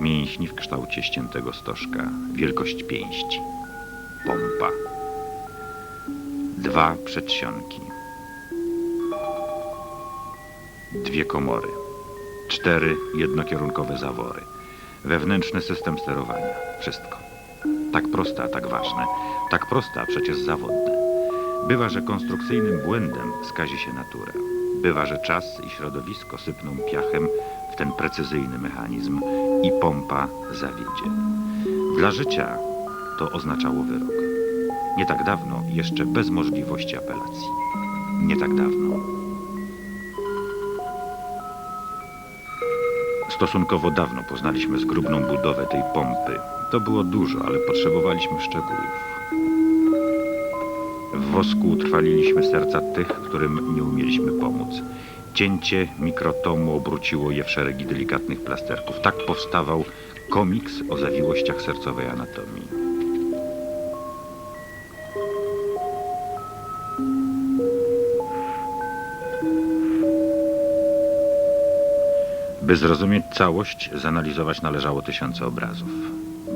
Mięśni w kształcie ściętego stożka. Wielkość pięści. Pompa. Dwa przedsionki. Dwie komory. Cztery jednokierunkowe zawory. Wewnętrzny system sterowania. Wszystko. Tak proste, a tak ważne. Tak proste, a przecież zawodne. Bywa, że konstrukcyjnym błędem skazi się natura. Bywa, że czas i środowisko sypną piachem w ten precyzyjny mechanizm i pompa zawiedzie. Dla życia to oznaczało wyrok. Nie tak dawno, jeszcze bez możliwości apelacji. Nie tak dawno. Stosunkowo dawno poznaliśmy zgrubną budowę tej pompy. To było dużo, ale potrzebowaliśmy szczegółów. W wosku utrwaliliśmy serca tych, którym nie umieliśmy pomóc. Cięcie mikrotomu obróciło je w szeregi delikatnych plasterków. Tak powstawał komiks o zawiłościach sercowej anatomii. By zrozumieć całość, zanalizować należało tysiące obrazów.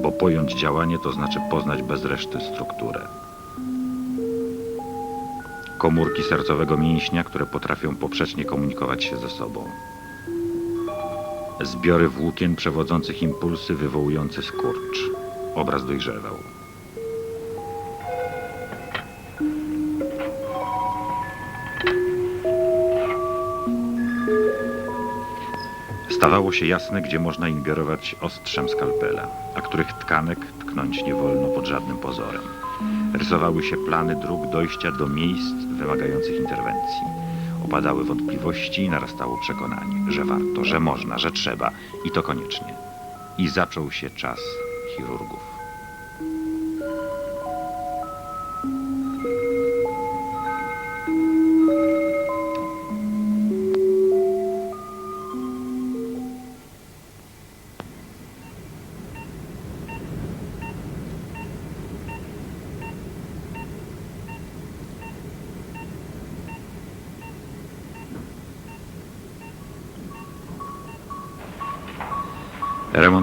Bo pojąć działanie to znaczy poznać bez reszty strukturę. Komórki sercowego mięśnia, które potrafią poprzecznie komunikować się ze sobą. Zbiory włókien przewodzących impulsy wywołujący skurcz. Obraz dojrzewał. Stawało się jasne, gdzie można ingerować ostrzem skalpela, a których tkanek tknąć nie wolno pod żadnym pozorem. Rysowały się plany dróg dojścia do miejsc wymagających interwencji. Opadały wątpliwości i narastało przekonanie, że warto, że można, że trzeba i to koniecznie. I zaczął się czas chirurgów.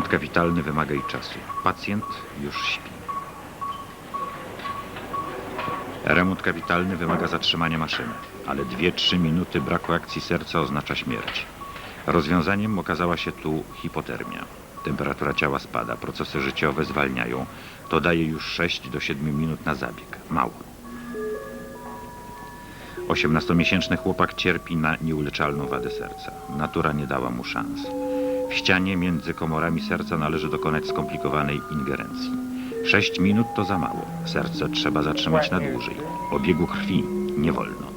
Kapitalny wymaga i czasu. Pacjent już śpi. Remont kapitalny wymaga zatrzymania maszyny, ale 2-3 minuty braku akcji serca oznacza śmierć. Rozwiązaniem okazała się tu hipotermia. Temperatura ciała spada, procesy życiowe zwalniają. To daje już 6 do 7 minut na zabieg. Mało. 18-miesięczny chłopak cierpi na nieuleczalną wadę serca. Natura nie dała mu szans. W ścianie między komorami serca należy dokonać skomplikowanej ingerencji. Sześć minut to za mało. Serce trzeba zatrzymać na dłużej. Obiegu krwi nie wolno.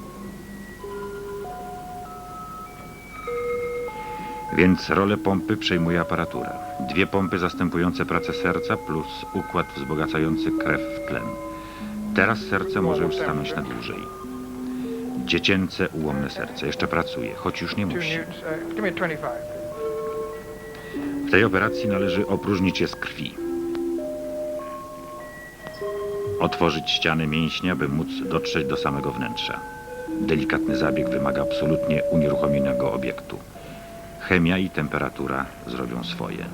Więc rolę pompy przejmuje aparatura. Dwie pompy zastępujące pracę serca plus układ wzbogacający krew w tlen. Teraz serce może już stanąć na dłużej. Dziecięce ułomne serce jeszcze pracuje, choć już nie musi. Tej operacji należy opróżnić je z krwi. Otworzyć ściany mięśnia, by móc dotrzeć do samego wnętrza. Delikatny zabieg wymaga absolutnie unieruchomionego obiektu. Chemia i temperatura zrobią swoje.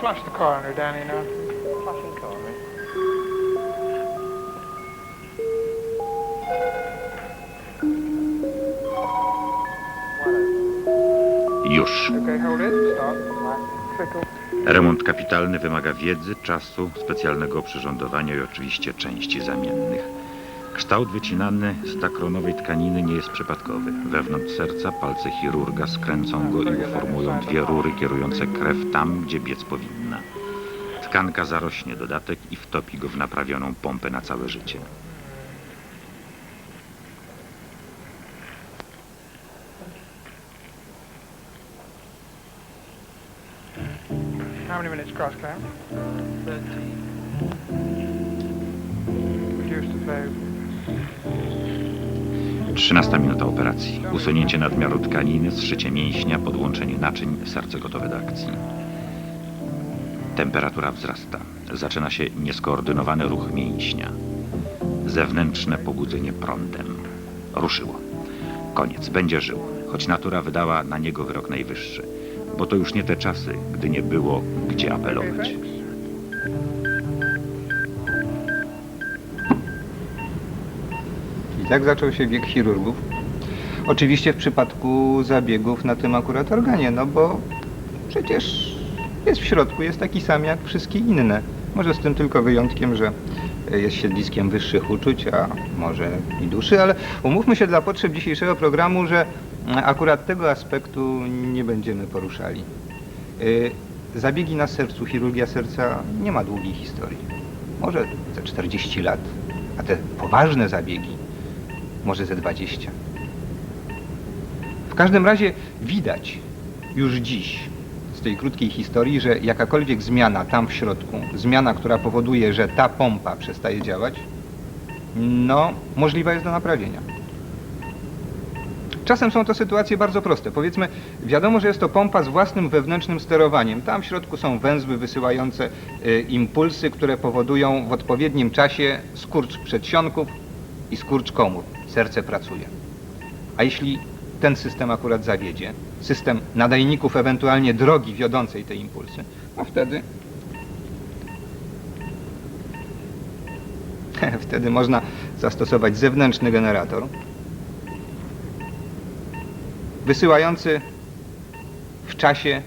Flush the coroner, Danny, now. Remont kapitalny wymaga wiedzy, czasu, specjalnego przyrządowania i oczywiście części zamiennych. Kształt wycinany z dakronowej tkaniny nie jest przypadkowy. Wewnątrz serca palce chirurga skręcą go i uformują dwie rury kierujące krew tam, gdzie biec powinna. Tkanka zarośnie dodatek i wtopi go w naprawioną pompę na całe życie. How many minutes cross clamp? 13. Reduce the valve. 13 minuta operacji. Usunięcie nadmiaru tkaniny, zszycie mięśnia, podłączenie naczyń, serce gotowe do akcji. Temperatura wzrasta. Zaczyna się nieskoordynowany ruch mięśnia. Zewnętrzne pobudzenie prądem. Ruszyło. Koniec, będzie żył, choć natura wydała na niego wyrok najwyższy. Bo to już nie te czasy, gdy nie było gdzie apelować. I tak zaczął się wiek chirurgów. Oczywiście w przypadku zabiegów na tym akurat organie, no bo przecież jest w środku, jest taki sam jak wszystkie inne. Może z tym tylko wyjątkiem, że jest siedliskiem wyższych uczuć, a może i duszy, ale umówmy się dla potrzeb dzisiejszego programu, że akurat tego aspektu nie będziemy poruszali. Zabiegi na sercu, chirurgia serca nie ma długiej historii. Może ze 40 lat, a te poważne zabiegi może ze 20. W każdym razie widać już dziś z tej krótkiej historii, że jakakolwiek zmiana tam w środku, zmiana, która powoduje, że ta pompa przestaje działać, no możliwa jest do naprawienia. Czasem są to sytuacje bardzo proste. Powiedzmy, wiadomo, że jest to pompa z własnym wewnętrznym sterowaniem. Tam w środku są węzły wysyłające y, impulsy, które powodują w odpowiednim czasie skurcz przedsionków i skurcz komór. Serce pracuje. A jeśli ten system akurat zawiedzie, system nadajników, ewentualnie drogi wiodącej te impulsy, no wtedy wtedy można zastosować zewnętrzny generator wysyłający w czasie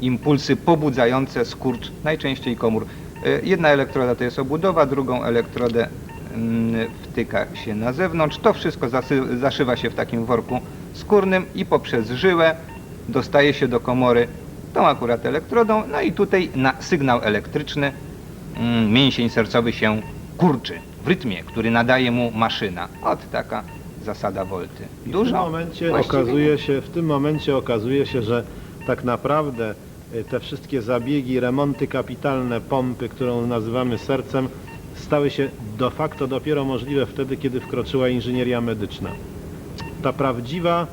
impulsy pobudzające skurcz najczęściej komór. E, Jedna elektroda to jest obudowa, drugą elektrodę mm, wtyka się na zewnątrz. To wszystko zaszywa się w takim worku skórnym i poprzez żyłę dostaje się do komory tą akurat elektrodą. No i tutaj na sygnał elektryczny mm, mięsień sercowy się kurczy w rytmie, który nadaje mu maszyna. Od taka zasada Volty. I w Dużo? tym momencie Właściwie okazuje się, w tym momencie okazuje się, że tak naprawdę y, te wszystkie zabiegi, remonty kapitalne pompy, którą nazywamy sercem, stały się de facto dopiero możliwe wtedy, kiedy wkroczyła inżynieria medyczna. Ta prawdziwa,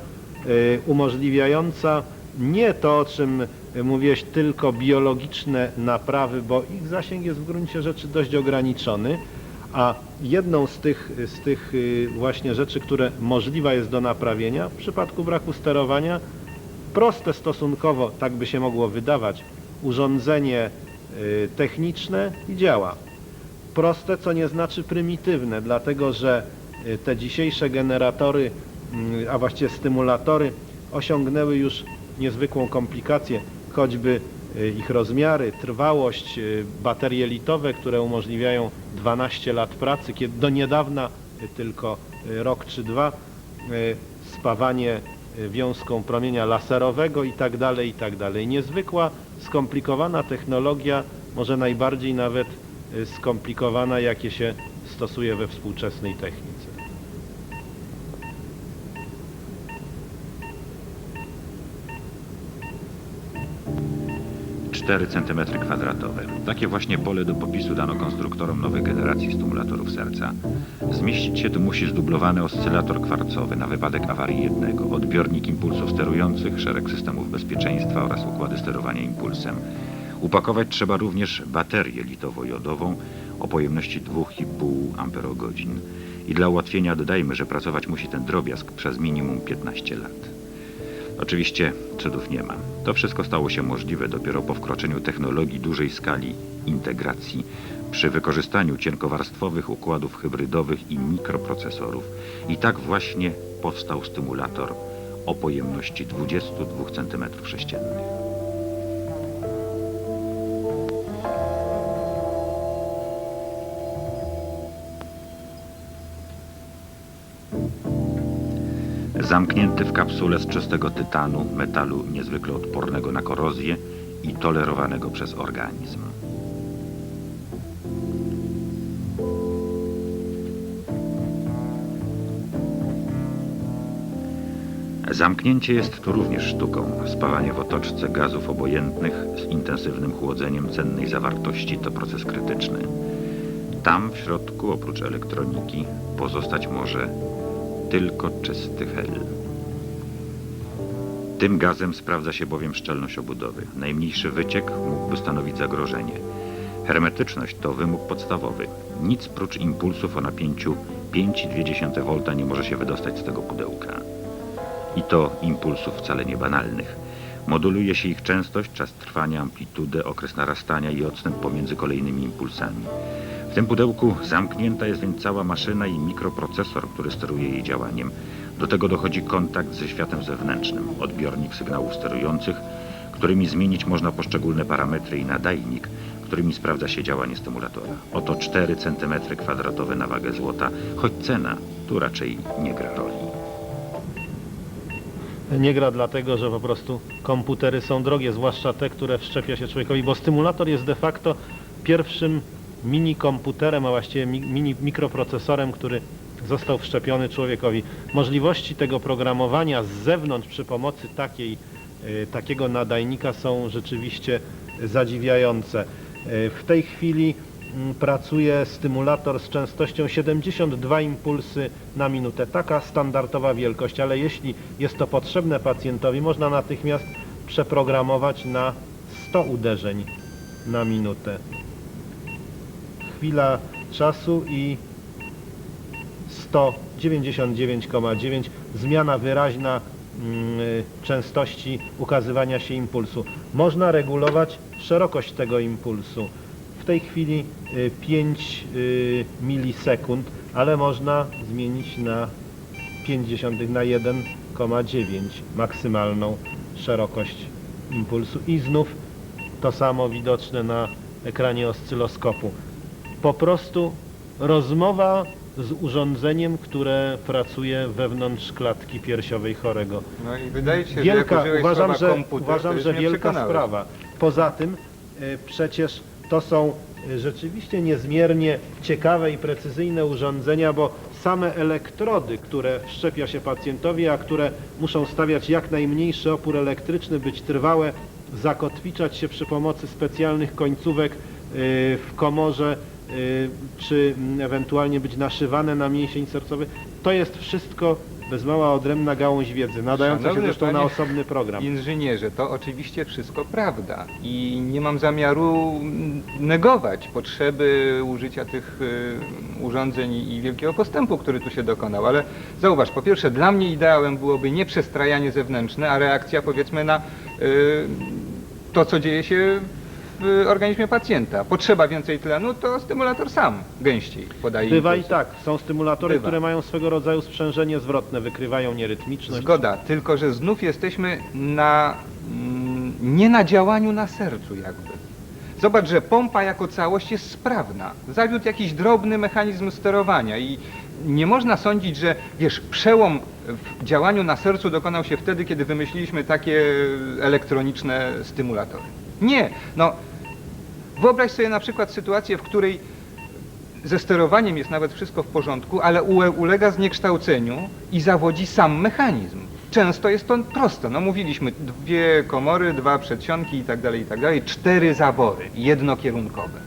y, umożliwiająca nie to, o czym mówiłeś, tylko biologiczne naprawy, bo ich zasięg jest w gruncie rzeczy dość ograniczony, a jedną z tych, z tych y, właśnie rzeczy, które możliwa jest do naprawienia w przypadku braku sterowania, proste stosunkowo, tak by się mogło wydawać, urządzenie y, techniczne i działa. Proste, co nie znaczy prymitywne, dlatego że y, te dzisiejsze generatory, mm, a właściwie stymulatory osiągnęły już niezwykłą komplikację, choćby ich rozmiary, trwałość, y, baterie litowe, które umożliwiają 12 lat pracy, kiedy do niedawna y, tylko y, rok czy dwa, y, spawanie y, wiązką promienia laserowego i tak dalej, i tak. Niezwykła, skomplikowana technologia, może najbardziej nawet y, skomplikowana, jakie się stosuje we współczesnej technice. Cztery centymetry kwadratowe. Takie właśnie pole do popisu dano konstruktorom nowej generacji stymulatorów serca. Zmieścić się tu musi zdublowany oscylator kwarcowy na wypadek awarii jednego, odbiornik impulsów sterujących, szereg systemów bezpieczeństwa oraz układy sterowania impulsem. Upakować trzeba również baterię litowo-jodową o pojemności 2,5 amperogodzin. I dla ułatwienia dodajmy, że pracować musi ten drobiazg przez minimum 15 lat. Oczywiście cudów nie ma. To wszystko stało się możliwe dopiero po wkroczeniu technologii dużej skali integracji przy wykorzystaniu cienkowarstwowych układów hybrydowych i mikroprocesorów. I tak właśnie powstał stymulator o pojemności 22 cm3. Zamknięty w kapsule z czystego tytanu, metalu niezwykle odpornego na korozję i tolerowanego przez organizm. Zamknięcie jest tu również sztuką. Spawanie w otoczce gazów obojętnych z intensywnym chłodzeniem cennej zawartości to proces krytyczny. Tam w środku, oprócz elektroniki, pozostać może tylko czysty hel. Tym gazem sprawdza się bowiem szczelność obudowy. Najmniejszy wyciek mógłby stanowić zagrożenie. Hermetyczność to wymóg podstawowy. Nic prócz impulsów o napięciu 5,2 V nie może się wydostać z tego pudełka. I to impulsów wcale nie banalnych. Moduluje się ich częstość, czas trwania, amplitudę, okres narastania i odstęp pomiędzy kolejnymi impulsami. W tym pudełku zamknięta jest więc cała maszyna i mikroprocesor, który steruje jej działaniem. Do tego dochodzi kontakt ze światem zewnętrznym, odbiornik sygnałów sterujących, którymi zmienić można poszczególne parametry i nadajnik, którymi sprawdza się działanie stymulatora. Oto 4 cm kwadratowe na wagę złota, choć cena tu raczej nie gra roli. Nie gra dlatego, że po prostu komputery są drogie, zwłaszcza te, które wszczepia się człowiekowi, bo stymulator jest de facto pierwszym mini komputerem, a właściwie mi- mini mikroprocesorem, który został wszczepiony człowiekowi. Możliwości tego programowania z zewnątrz przy pomocy takiej, y, takiego nadajnika są rzeczywiście zadziwiające. Y, W tej chwili mm, pracuje stymulator z częstością 72 impulsy na minutę. Taka standardowa wielkość, ale jeśli jest to potrzebne pacjentowi, można natychmiast przeprogramować na 100 uderzeń na minutę. Chwila czasu i 199,9 zmiana wyraźna mm, y, częstości ukazywania się impulsu. Można regulować szerokość tego impulsu. W tej chwili y, 5 y, milisekund, ale można zmienić na 50 na 1,9 maksymalną szerokość impulsu i znów to samo widoczne na ekranie oscyloskopu. Po prostu rozmowa z urządzeniem, które pracuje wewnątrz klatki piersiowej chorego. No i wydaje się, że Wielka, jak użyłeś uważam, że, komputer, uważam, że wielka sprawa. Poza tym y, przecież to są y, rzeczywiście niezmiernie ciekawe i precyzyjne urządzenia, bo same elektrody, które wszczepia się pacjentowi, a które muszą stawiać jak najmniejszy opór elektryczny, być trwałe, zakotwiczać się przy pomocy specjalnych końcówek y, w komorze, czy mm, ewentualnie być naszywane na mięsień sercowy, to jest wszystko bez mała odrębna gałąź wiedzy, nadająca się Szanowny zresztą na osobny program. Inżynierze, to oczywiście wszystko prawda i nie mam zamiaru negować potrzeby użycia tych y, urządzeń i wielkiego postępu, który tu się dokonał, ale zauważ, po pierwsze dla mnie ideałem byłoby nie przestrajanie zewnętrzne, a reakcja powiedzmy na y, to, co dzieje się w organizmie pacjenta. Potrzeba więcej tlenu, to stymulator sam gęściej podaje Bywa i tak. Są stymulatory, Bywa. które mają swego rodzaju sprzężenie zwrotne, wykrywają nierytmiczność. Zgoda, tylko że znów jesteśmy na, mm, nie na działaniu na sercu jakby. Zobacz, że pompa jako całość jest sprawna. Zawiódł jakiś drobny mechanizm sterowania i nie można sądzić, że wiesz, przełom w działaniu na sercu dokonał się wtedy, kiedy wymyśliliśmy takie elektroniczne stymulatory. Nie, no wyobraź sobie na przykład sytuację, w której ze sterowaniem jest nawet wszystko w porządku, ale ule, ulega zniekształceniu i zawodzi sam mechanizm. Często jest to proste. No mówiliśmy, dwie komory, dwa przedsionki i tak dalej, i tak dalej, cztery zawory, jednokierunkowe.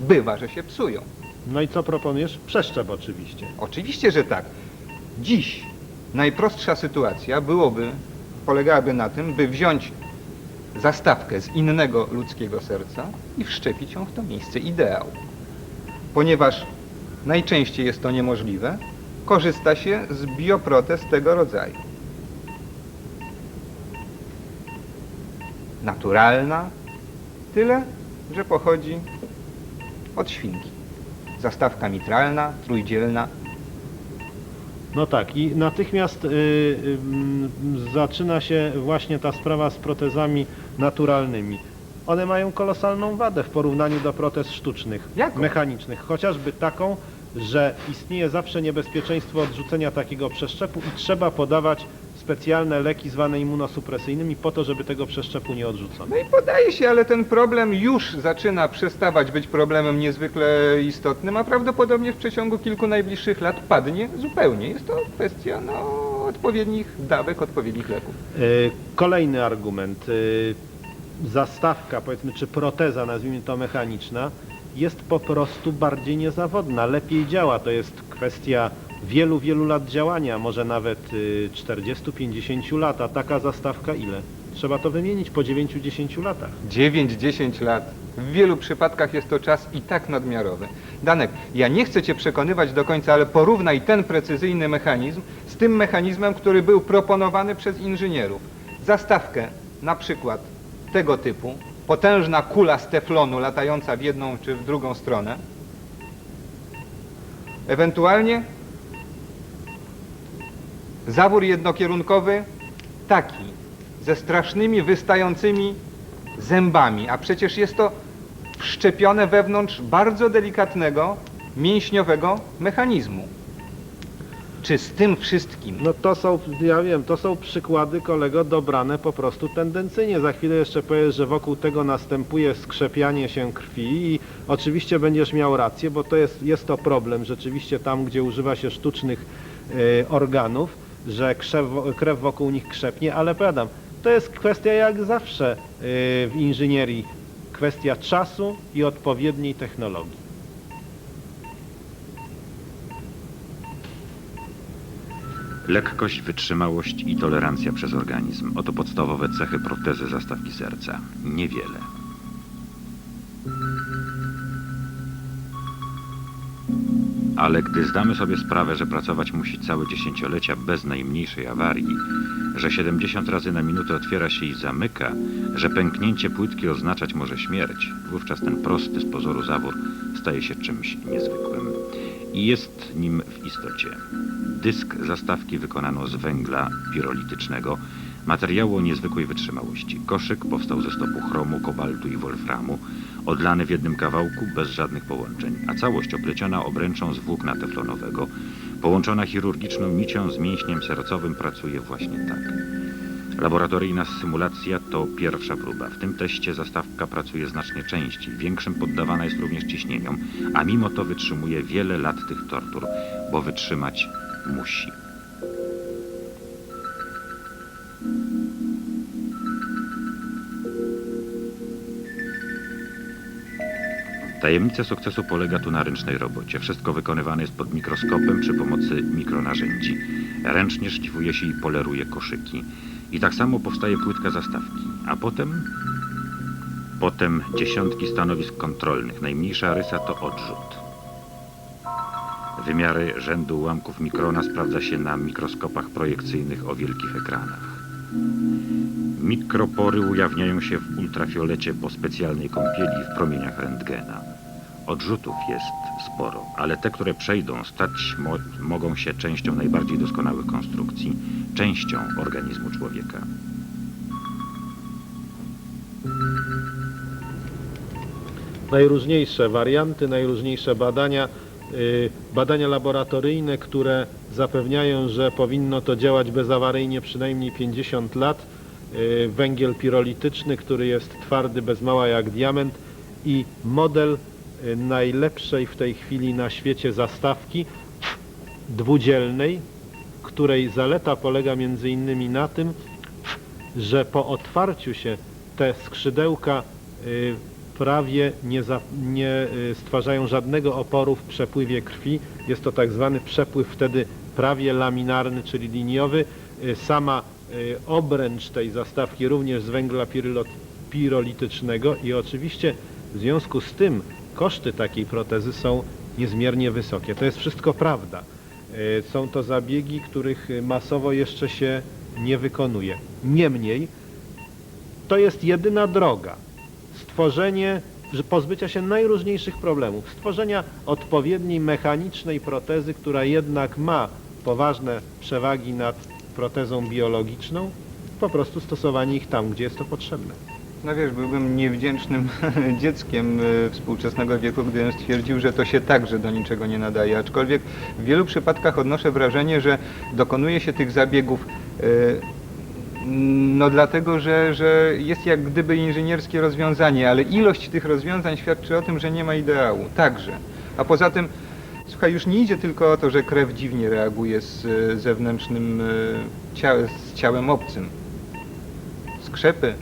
Bywa, że się psują. No i co proponujesz? Przeszczep oczywiście. Oczywiście, że tak. Dziś najprostsza sytuacja byłoby, polegałaby na tym, by wziąć zastawkę z innego ludzkiego serca i wszczepić ją w to miejsce ideał. Ponieważ najczęściej jest to niemożliwe, korzysta się z bioprotez tego rodzaju. Naturalna, tyle, że pochodzi od świnki. Zastawka mitralna, trójdzielna, No tak, i natychmiast y, y, mm, zaczyna się właśnie ta sprawa z protezami naturalnymi. One mają kolosalną wadę w porównaniu do protez sztucznych, Jaką? mechanicznych. Chociażby taką, że istnieje zawsze niebezpieczeństwo odrzucenia takiego przeszczepu i trzeba podawać specjalne leki zwane immunosupresyjnymi po to, żeby tego przeszczepu nie odrzucono. No i podaje się, ale ten problem już zaczyna przestawać być problemem niezwykle istotnym, a prawdopodobnie w przeciągu kilku najbliższych lat padnie zupełnie. Jest to kwestia no, odpowiednich dawek, odpowiednich leków. Y, Kolejny argument. y, Zastawka, powiedzmy, czy proteza, nazwijmy to mechaniczna, jest po prostu bardziej niezawodna, lepiej działa. To jest kwestia wielu, wielu lat działania, może nawet y, 40-50 lat, a taka zastawka ile? Trzeba to wymienić po 9-10 latach. 9-10 lat. W wielu przypadkach jest to czas i tak nadmiarowy. Danek, ja nie chcę Cię przekonywać do końca, ale porównaj ten precyzyjny mechanizm z tym mechanizmem, który był proponowany przez inżynierów. Zastawkę na przykład tego typu, potężna kula z teflonu latająca w jedną czy w drugą stronę, ewentualnie zawór jednokierunkowy taki, ze strasznymi wystającymi zębami, a przecież jest to wszczepione wewnątrz bardzo delikatnego, mięśniowego mechanizmu. Czy z tym wszystkim No to są, ja wiem, to są przykłady, kolego, dobrane po prostu tendencyjnie. Za chwilę jeszcze powiesz, że wokół tego następuje skrzepianie się krwi i oczywiście będziesz miał rację, bo to jest, jest to problem rzeczywiście tam, gdzie używa się sztucznych e, organów, że krzew, krew wokół nich krzepnie, ale powiadam, to jest kwestia jak zawsze e, w inżynierii, kwestia czasu i odpowiedniej technologii. Lekkość, wytrzymałość i tolerancja przez organizm. Oto podstawowe cechy protezy zastawki serca. Niewiele. Ale gdy zdamy sobie sprawę, że pracować musi całe dziesięciolecia bez najmniejszej awarii, że 70 razy na minutę otwiera się i zamyka, że pęknięcie płytki oznaczać może śmierć, wówczas ten prosty z pozoru zawór staje się czymś niezwykłym. I jest nim w istocie. Dysk zastawki wykonano z węgla pirolitycznego, materiału o niezwykłej wytrzymałości. Koszyk powstał ze stopu chromu, kobaltu i wolframu, odlany w jednym kawałku bez żadnych połączeń, a całość opleciona obręczą z włókna teflonowego, połączona chirurgiczną nicią z mięśniem sercowym pracuje właśnie tak. Laboratoryjna symulacja to pierwsza próba. W tym teście zastawka pracuje znacznie częściej, większym poddawana jest również ciśnieniom, a mimo to wytrzymuje wiele lat tych tortur, bo wytrzymać musi. Tajemnica sukcesu polega tu na ręcznej robocie. Wszystko wykonywane jest pod mikroskopem przy pomocy mikronarzędzi. Ręcznie szlifuje się i poleruje koszyki. I tak samo powstaje płytka zastawki. A potem... Potem dziesiątki stanowisk kontrolnych. Najmniejsza rysa to odrzut. Wymiary rzędu ułamków mikrona sprawdza się na mikroskopach projekcyjnych o wielkich ekranach. Mikropory ujawniają się w ultrafiolecie po specjalnej kąpieli w promieniach rentgena. Odrzutów jest sporo, ale te, które przejdą, stać mo mogą się częścią najbardziej doskonałych konstrukcji, częścią organizmu człowieka. najróżniejsze warianty, najróżniejsze badania, y, badania laboratoryjne, które zapewniają, że powinno to działać bezawaryjnie przynajmniej 50 lat, y, węgiel pirolityczny, który jest twardy bez mała jak diament i model najlepszej w tej chwili na świecie zastawki dwudzielnej, której zaleta polega między innymi na tym, że po otwarciu się te skrzydełka y, prawie nie, za, nie y, stwarzają żadnego oporu w przepływie krwi. Jest to tak zwany przepływ wtedy prawie laminarny, czyli liniowy. Y, Sama obręcz tej zastawki również z węgla pirolitycznego i oczywiście w związku z tym koszty takiej protezy są niezmiernie wysokie. To jest wszystko prawda. Y, Są to zabiegi, których masowo jeszcze się nie wykonuje. Niemniej to jest jedyna droga. Stworzenie, pozbycia się najróżniejszych problemów. Stworzenia odpowiedniej mechanicznej protezy, która jednak ma poważne przewagi nad protezą biologiczną, po prostu stosowanie ich tam, gdzie jest to potrzebne. No wiesz, byłbym niewdzięcznym dzieckiem y, współczesnego wieku, gdybym stwierdził, że to się także do niczego nie nadaje. Aczkolwiek w wielu przypadkach odnoszę wrażenie, że dokonuje się tych zabiegów y, no dlatego, że, że jest jak gdyby inżynierskie rozwiązanie, ale ilość tych rozwiązań świadczy o tym, że nie ma ideału. Także. A poza tym, słuchaj, już nie idzie tylko o to, że krew dziwnie reaguje z y, zewnętrznym ciałem, z ciałem obcym. Skrzepy,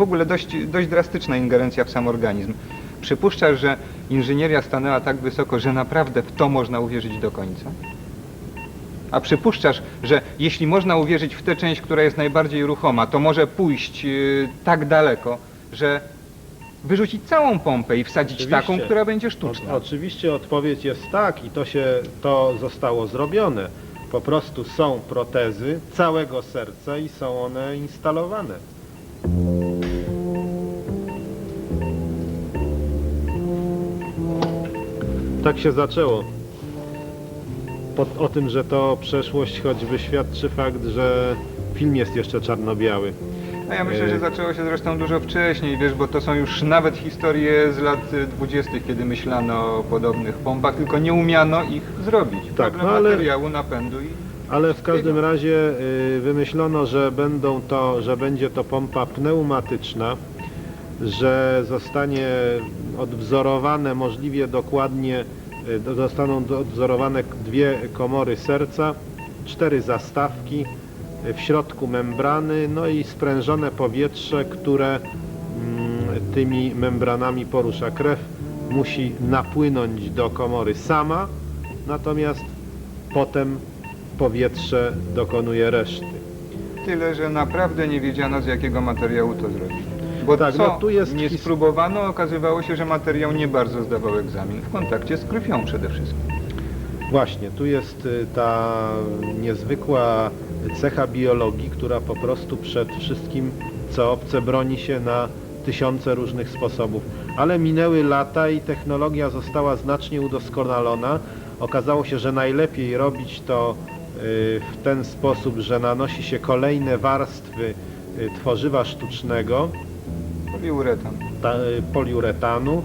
w ogóle dość, dość drastyczna ingerencja w sam organizm. Przypuszczasz, że inżynieria stanęła tak wysoko, że naprawdę w to można uwierzyć do końca? A przypuszczasz, że jeśli można uwierzyć w tę część, która jest najbardziej ruchoma, to może pójść yy, tak daleko, że wyrzucić całą pompę i wsadzić Oczywiście. taką, która będzie sztuczna. O, oczywiście odpowiedź jest tak i to się to zostało zrobione. Po prostu są protezy całego serca i są one instalowane. Tak się zaczęło. Po, o tym, że to przeszłość, choćby świadczy fakt, że film jest jeszcze czarno-biały. No ja myślę, że zaczęło się zresztą dużo wcześniej, wiesz, bo to są już nawet historie z lat y, dwudziestych, kiedy myślano o podobnych pompach, tylko nie umiano ich zrobić. Problem no ale- materiału, napędu i... Ale w każdym razie y, wymyślono, że będą to, że będzie to pompa pneumatyczna, że zostanie odwzorowane możliwie dokładnie, do- zostaną odwzorowane dwie komory serca, cztery zastawki, y, w środku membrany, no i sprężone powietrze, które mm, tymi membranami porusza krew, musi napłynąć do komory sama, natomiast potem powietrze dokonuje reszty. Tyle, że naprawdę nie wiedziano z jakiego materiału to zrobić. Bo Tak, co no tu jest nie his- spróbowano, okazywało się, że materiał nie bardzo zdawał egzamin. W kontakcie z krwią przede wszystkim. Właśnie, tu jest y, ta niezwykła cecha biologii, która po prostu przed wszystkim, co obce, broni się na tysiące różnych sposobów. Ale minęły lata i technologia została znacznie udoskonalona. Okazało się, że najlepiej robić to y, w ten sposób, że nanosi się kolejne warstwy y, tworzywa sztucznego, Poliuretan. ta, y, poliuretanu.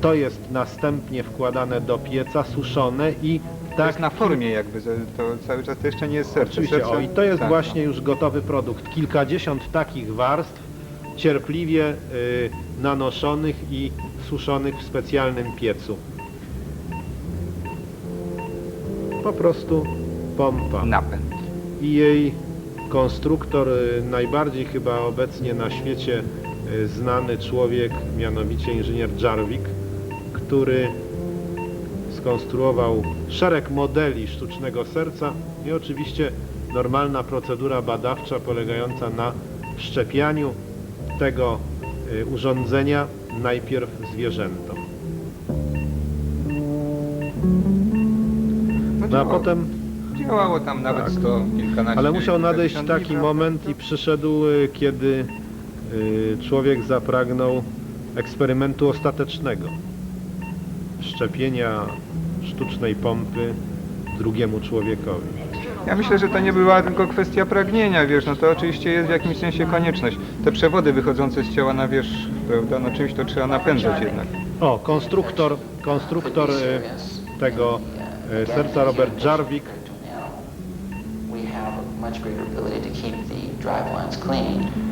To jest następnie wkładane do pieca, suszone i To tak jest na formie jakby, to cały czas to jeszcze nie jest serce. Oczywiście, o i to jest tak, właśnie już gotowy produkt. Kilkadziesiąt takich warstw cierpliwie y, nanoszonych i suszonych w specjalnym piecu. Po prostu pompa. no. Napęd. I jej konstruktor, y, najbardziej chyba obecnie na świecie znany człowiek, mianowicie inżynier Jarvik, który skonstruował szereg modeli sztucznego serca i oczywiście normalna procedura badawcza polegająca na wszczepianiu tego y, urządzenia najpierw zwierzętom. No a potem Działało tam nawet Tak. sto kilkanaście. ale musiał nadejść taki moment i przyszedł, y, kiedy y, człowiek zapragnął eksperymentu ostatecznego. Szczepienia sztucznej pompy drugiemu człowiekowi. Ja myślę, że to nie była tylko kwestia pragnienia, wiesz, no to oczywiście jest w jakimś sensie konieczność. Te przewody wychodzące z ciała na wierzch, prawda, no czymś to trzeba napędzać jednak. O, konstruktor, konstruktor y, tego y, serca Robert Jarvik we have a much greater ability to keep the drive lines clean.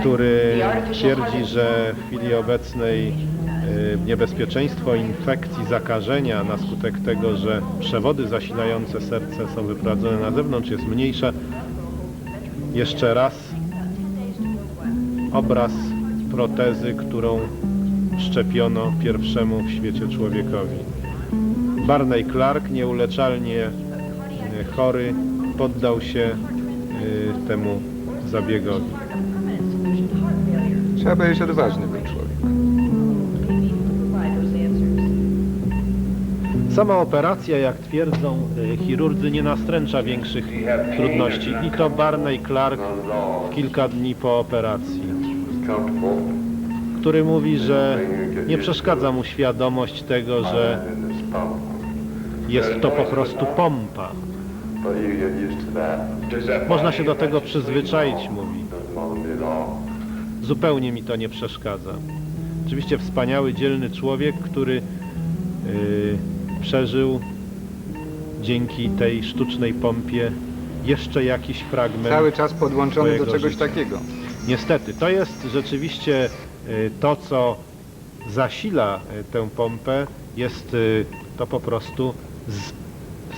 Który twierdzi, że w chwili obecnej y, niebezpieczeństwo infekcji, zakażenia na skutek tego, że przewody zasilające serce są wyprowadzone na zewnątrz jest mniejsze. Jeszcze raz obraz protezy, którą szczepiono pierwszemu w świecie człowiekowi. Barney Clark, nieuleczalnie y, chory, poddał się y, temu zabiegowi. Trzeba powiedzieć odważny był człowiek. Sama operacja, jak twierdzą y, chirurdzy, nie nastręcza większych trudności. I to Barney Clark kilka dni po operacji, który mówi, że nie przeszkadza mu świadomość tego, że jest to po prostu pompa. Można się do tego przyzwyczaić, mówi. Zupełnie mi to nie przeszkadza. Oczywiście wspaniały, dzielny człowiek, który yy, przeżył dzięki tej sztucznej pompie jeszcze jakiś fragment. Cały czas podłączony do czegoś życia. takiego. Niestety, to jest rzeczywiście y, to, co zasila y, tę pompę, jest y, to po prostu z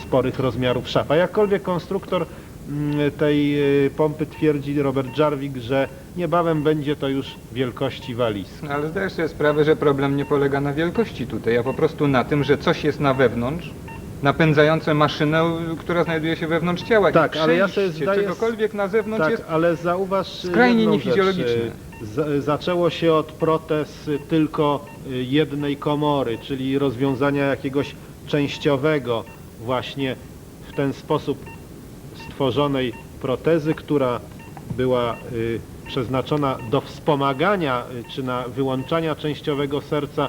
sporych rozmiarów szafa. Jakkolwiek konstruktor tej y, pompy twierdzi Robert Jarvik, że niebawem będzie to już wielkości walizki. No, ale zdajesz sobie sprawę, że problem nie polega na wielkości tutaj, a po prostu na tym, że coś jest na wewnątrz, napędzające maszynę, która znajduje się wewnątrz ciała. Tak, I ale ja sobie zdaję- czegokolwiek na zewnątrz Tak, jest ale zauważ y, skrajnie niefizjologiczne. y, Z, zaczęło się od protez y, tylko y, jednej komory, czyli rozwiązania jakiegoś częściowego właśnie w ten sposób stworzonej protezy, która była y, przeznaczona do wspomagania y, czy na wyłączania częściowego serca.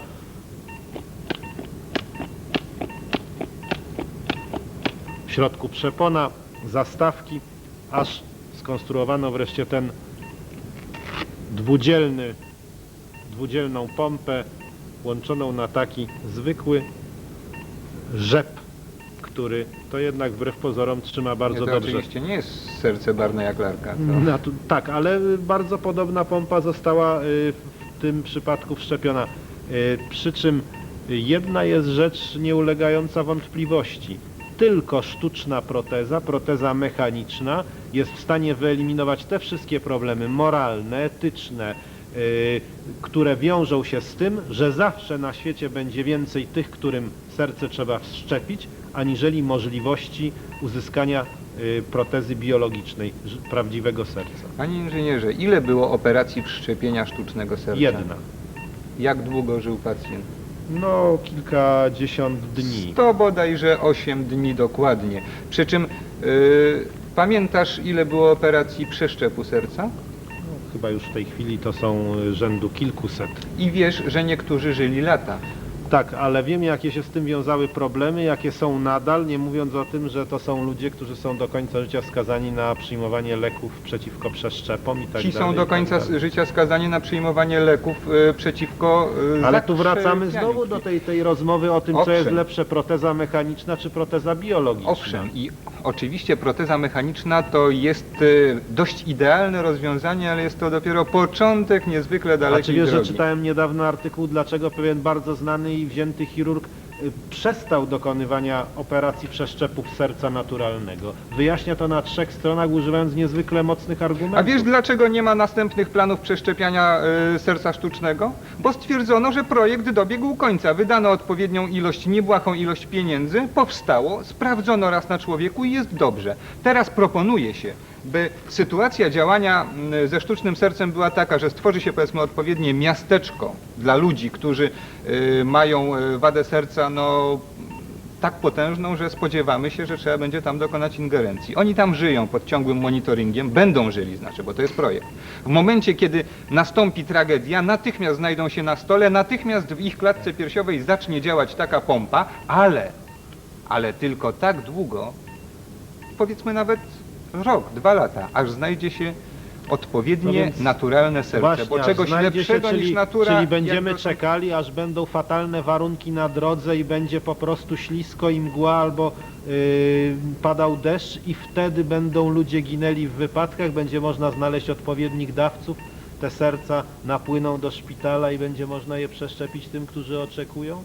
W środku przepona, zastawki, aż skonstruowano wreszcie ten dwudzielny, dwudzielną pompę łączoną na taki zwykły rzep, który to jednak wbrew pozorom trzyma bardzo nie, to dobrze. oczywiście nie jest serce Barneya Clarka. To... Na tu- tak, ale bardzo podobna pompa została y, w tym przypadku wszczepiona. Y, Przy czym jedna jest rzecz nie ulegająca wątpliwości. Tylko sztuczna proteza, proteza mechaniczna jest w stanie wyeliminować te wszystkie problemy moralne, etyczne, y, które wiążą się z tym, że zawsze na świecie będzie więcej tych, którym serce trzeba wszczepić, aniżeli możliwości uzyskania y, protezy biologicznej, prawdziwego serca. Panie inżynierze, ile było operacji wszczepienia sztucznego serca? Jedna. Jak długo żył pacjent? No, kilkadziesiąt dni. To bodajże 8 dni dokładnie. Przy czym yy, pamiętasz ile było operacji przeszczepu serca? No, chyba już w tej chwili to są y, rzędu kilkuset. I wiesz, że niektórzy żyli lata. Tak, ale wiem jakie się z tym wiązały problemy, jakie są nadal, nie mówiąc o tym, że to są ludzie, którzy są do końca życia skazani na przyjmowanie leków przeciwko przeszczepom i tak Ci dalej. są i do tak końca dalej. życia skazani na przyjmowanie leków y, przeciwko y, Ale tu wracamy znowu do tej, tej rozmowy o tym, co jest lepsze, proteza mechaniczna czy proteza biologiczna. Owszem, i oczywiście proteza mechaniczna to jest y, dość idealne rozwiązanie, ale jest to dopiero początek niezwykle A dalekiej czy wiesz, że drogi. czytałem niedawno artykuł, dlaczego pewien bardzo znany i wzięty chirurg y, przestał dokonywania operacji przeszczepów serca naturalnego. Wyjaśnia to na trzech stronach, używając niezwykle mocnych argumentów. A wiesz dlaczego nie ma następnych planów przeszczepiania y, serca sztucznego? Bo stwierdzono, że projekt dobiegł końca. Wydano odpowiednią ilość, niebłahą ilość pieniędzy, powstało, sprawdzono raz na człowieku i jest dobrze. Teraz proponuje się, by sytuacja działania mm, ze sztucznym sercem była taka, że stworzy się powiedzmy odpowiednie miasteczko dla ludzi, którzy y, mają y, wadę serca, no tak potężną, że spodziewamy się, że trzeba będzie tam dokonać ingerencji. Oni tam żyją pod ciągłym monitoringiem, będą żyli, znaczy, bo to jest projekt. W momencie, kiedy nastąpi tragedia, natychmiast znajdą się na stole, natychmiast w ich klatce piersiowej zacznie działać taka pompa, ale, ale tylko tak długo, powiedzmy nawet rok, dwa lata, aż znajdzie się odpowiednie, No więc naturalne serce, bo aż czegoś znajdzie się, lepszego czyli, niż natura... Czyli będziemy czekali, aż będą fatalne warunki na drodze i będzie po prostu ślisko i mgła albo yy, padał deszcz i wtedy będą ludzie ginęli w wypadkach, będzie można znaleźć odpowiednich dawców, te serca napłyną do szpitala i będzie można je przeszczepić tym, którzy oczekują?